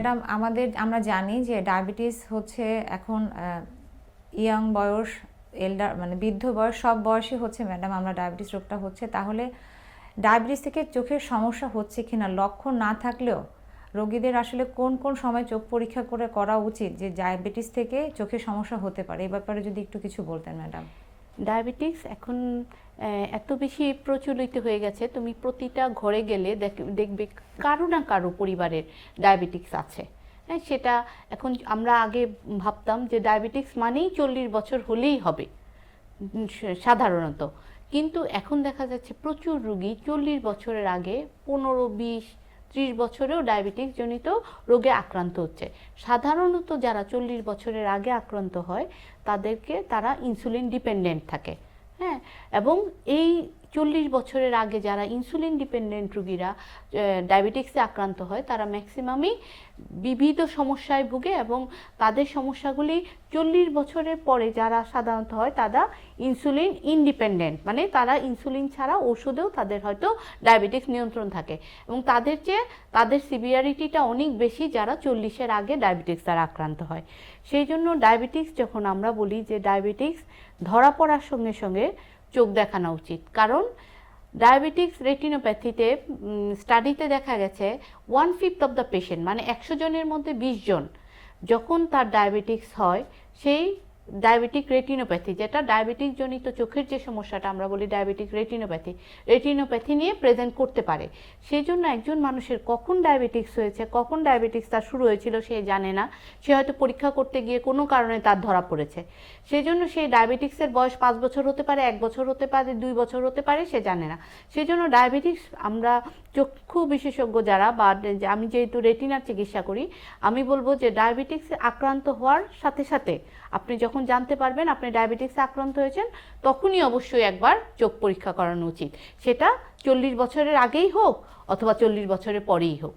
Madam, আমাদের, আমরা জানি যে ডায়াবেটিস হচ্ছে এখন ইয়াং বয়স, এল্ডার মানে বৃদ্ধ বয়স, সব বয়সে হচ্ছে ম্যাডাম, আমরা ডায়াবেটিস রোগটা হচ্ছে। তাহলে ডায়াবেটিস থেকে চোখের সমস্যা হচ্ছে কি না লক্ষণ না থাকলেও রোগীদের আসলে কোন কোন সময় চোখ পরীক্ষা করে করা উচিত যে ডায়াবেটিস থেকে চোখের সমস্যা হতে পারে? এ ব্যাপারে যদি একটু কিছু বলতেন ম্যাডাম। ডায়াবেটিক্স এখন এত বেশি প্রচলিত হয়ে গেছে, তুমি প্রতিটা ঘরে গেলে দেখ- দেখবে কারও না কারও পরিবারের ডায়াবেটিক্স আছে। হ্যাঁ সেটা এখন আমরা আগে ভাবতাম যে ডায়াবেটিক্স মানেই চল্লিশ বছর হলেই হবে সাধারণত। কিন্তু এখন দেখা যাচ্ছে প্রচুর রুগী চল্লিশ বছরের আগে পনেরো, বিশ ত্রিশ বছরেও ডায়াবেটিস জনিত রোগে আক্রান্ত হচ্ছে। সাধারণত যারা চল্লিশ বছরের আগে আক্রান্ত হয়, তাদেরকে তারা ইনসুলিন ডিপেন্ডেন্ট থাকে। হ্যাঁ এবং এই চল্লিশ বছরের আগে যারা ইনসুলিন ডিপেন্ডেন্ট রুগীরা ডায়াবেটিক্সে আক্রান্ত হয়, তারা ম্যাক্সিমামই বিবিধ সমস্যায় ভুগে এবং তাদের সমস্যাগুলি চল্লিশ বছরের পরে যারা সাধারণত হয়, তারা ইনসুলিন ইনডিপেন্ডেন্ট মানে তারা ইনসুলিন ছাড়া ওষুধেও তাদের হয়তো ডায়াবেটিক্স নিয়ন্ত্রণ থাকে এবং তাদের চেয়ে তাদের সিভিয়ারিটিটা অনেক বেশি যারা চল্লিশের আগে ডায়াবেটিক্স দ্বারা আক্রান্ত হয়। সেই জন্য ডায়াবেটিক্স যখন আমরা বলি যে ডায়াবেটিক্স ধরা পড়ার সঙ্গে সঙ্গে চোখ দেখানো উচিত। কারণ ডায়াবেটিক্স রেটিনোপ্যাথিতে স্টাডিতে দেখা গেছে one fifth of the patient মানে একশো জনের মধ্যে বিশ জন, যখন তার ডায়াবেটিক্স হয়, সেই ডায়াবেটিক রেটিনোপ্যাথি যেটা ডায়াবেটিক জনিত চোখের যে সমস্যাটা, আমরা বলি ডায়াবেটিক রেটিনোপ্যাথি রেটিনোপ্যাথি নিয়ে প্রেজেন্ট করতে পারে। সেই জন্য একজন মানুষের কখন ডায়াবেটিক্স হয়েছে, কখন ডায়াবেটিক্স তার শুরু হয়েছিল সে জানে না। সে হয়তো পরীক্ষা করতে গিয়ে কোনো কারণে তার ধরা পড়েছে। সেই জন্য সেই ডায়াবেটিক্সের বয়স পাঁচ বছর হতে পারে, এক বছর হতে পারে, দুই বছর হতে পারে, সে জানে না। সেই জন্য ডায়াবেটিক্স আমরা চক্ষু বিশেষজ্ঞ যারা বা আমি যেহেতু রেটিনার চিকিৎসা করি, আমি বলব যে ডায়াবেটিক্স আক্রান্ত হওয়ার সাথে সাথে আপনি যখন জানতে পারবেন আপনি ডায়াবেটিক্সে আক্রান্ত হয়েছেন, তখনই অবশ্যই একবার চোখ পরীক্ষা করানো উচিত। সেটা চল্লিশ বছরের আগেই হোক অথবা চল্লিশ বছরের পরেই হোক।